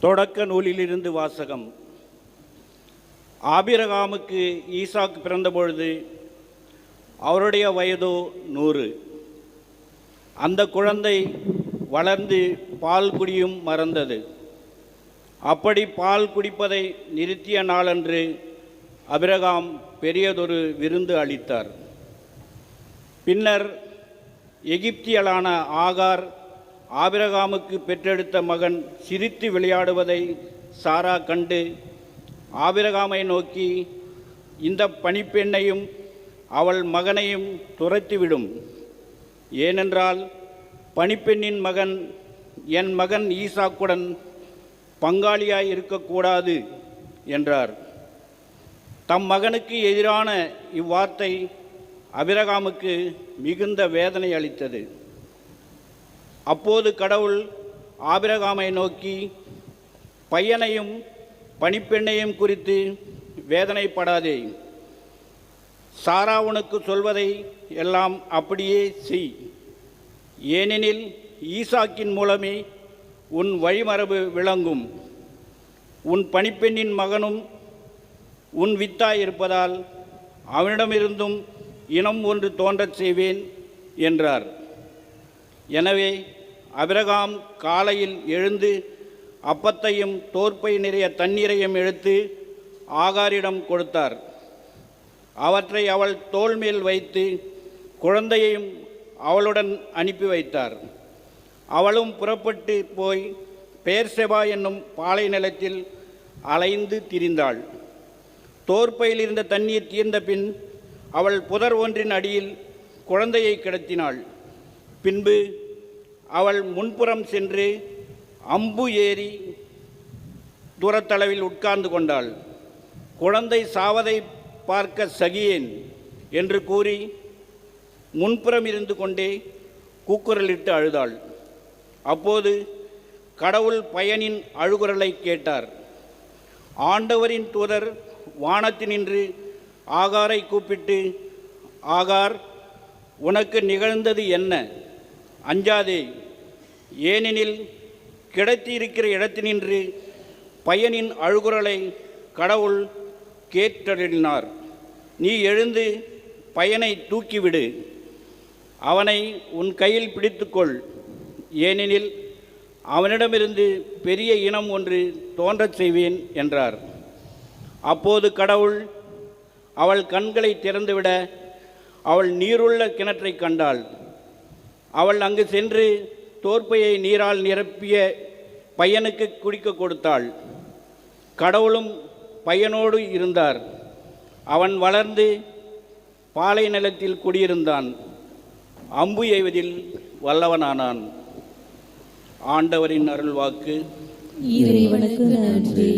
தொடக்க நூலிலிருந்து வாசகம். ஆபிரகாமுக்கு ஈசாக்கு பிறந்தபொழுது அவருடைய வயதோ நூறு. அந்த குழந்தை வளர்ந்து பால் குடியும் மறந்தது. அப்படி பால் குடிப்பதை நிறுத்திய நாளன்று அபிரகாம் பெரியதொரு விருந்து அளித்தார். பின்னர் எகிப்தியலான ஆகார் ஆபிரகாமுக்கு பெற்றெடுத்த மகன் சிரித்து விளையாடுவதை சாரா கண்டு ஆபிரகாமை நோக்கி இந்த பணிப்பெண்ணையும் அவள் மகனையும் துரத்திவிடும். ஏனென்றால் பணிப்பெண்ணின் மகன் என் மகன் ஈசாக்குடன் பங்காளியாய் இருக்கக்கூடாது என்றார். தம் மகனுக்கு எதிரான இவ்வார்த்தை அபிரகாமுக்கு மிகுந்த வேதனை அளித்தது. அப்போது கடவுள் ஆபிரகாமை நோக்கி பையனையும் பணிப்பெண்ணையும் குறித்து வேதனைப்படாதே. சாரா உனக்கு சொல்வதை எல்லாம் அப்படியே செய். ஏனெனில் ஈசாக்கின் மூலமே உன் வழிமரபு விளங்கும். உன் பணிப்பெண்ணின் மகனும் உன் வித்தாய் இருப்பதால் அவனிடமிருந்தும் இனம் ஒன்று தோன்றச் செய்வேன் என்றார். எனவே அபிரகாம் காலையில் எழுந்து அப்பத்தையும் தோற்பை நிறைய தண்ணீரையும் எடுத்து ஆகாரிடம் கொடுத்தார். அவற்றை அவள் தோல் மேல் வைத்து குழந்தையையும் அவளுடன் அனுப்பி வைத்தார். அவளும் புறப்பட்டு போய் பேர்செபா என்னும் பாலை நிலத்தில் அலைந்து திரிந்தாள். தோற்பையில் இருந்த தண்ணீர் தீர்ந்த பின் அவள் புதர் ஒன்றின் அடியில் குழந்தையை கிடத்தினாள். பின்பு அவள் முன்புறம் சென்று அம்பு ஏறி தூரத்தளவில் உட்கார்ந்து கொண்டாள். குழந்தை சாவதை பார்க்க சகியேன் என்று கூறி முன்புறம் இருந்து கொண்டே கூக்குரலிட்டு அழுதாள். அப்போது கடவுள் பயனின் அழுகுரலை கேட்டார். ஆண்டவரின் தூதர் வானத்தினின்று ஆகாரை கூப்பிட்டு ஆகார் உனக்கு நிகழ்ந்தது என்ன? அஞ்சாதே ஏனெனில் கிடைத்திருக்கிற இடத்தினின்று பையனின் அழுகுரலை கடவுள் கேட்டறினார் நீ எழுந்து பையனை தூக்கிவிடு. அவனை உன் கையில் பிடித்துக்கொள். ஏனெனில் அவனிடமிருந்து பெரிய இனம் ஒன்று தோன்றச் செய்வேன் என்றார். அப்போது கடவுள் அவள் கண்களை திறந்துவிட அவள் நீருள்ள கிணற்றை கண்டாள். அவள் அங்கு சென்று தோற்பையை நீரால் நிரப்பிய பையனுக்கு குடிக்க கொடுத்தாள். கடவுளும் பையனோடு இருந்தார். அவன் வளர்ந்து பாலை நிலத்தில் குடியிருந்தான். அம்பு எய்வதில் வல்லவனானான். ஆண்டவரின் அருள்வாக்கு. இறைவனுக்கு நன்றி.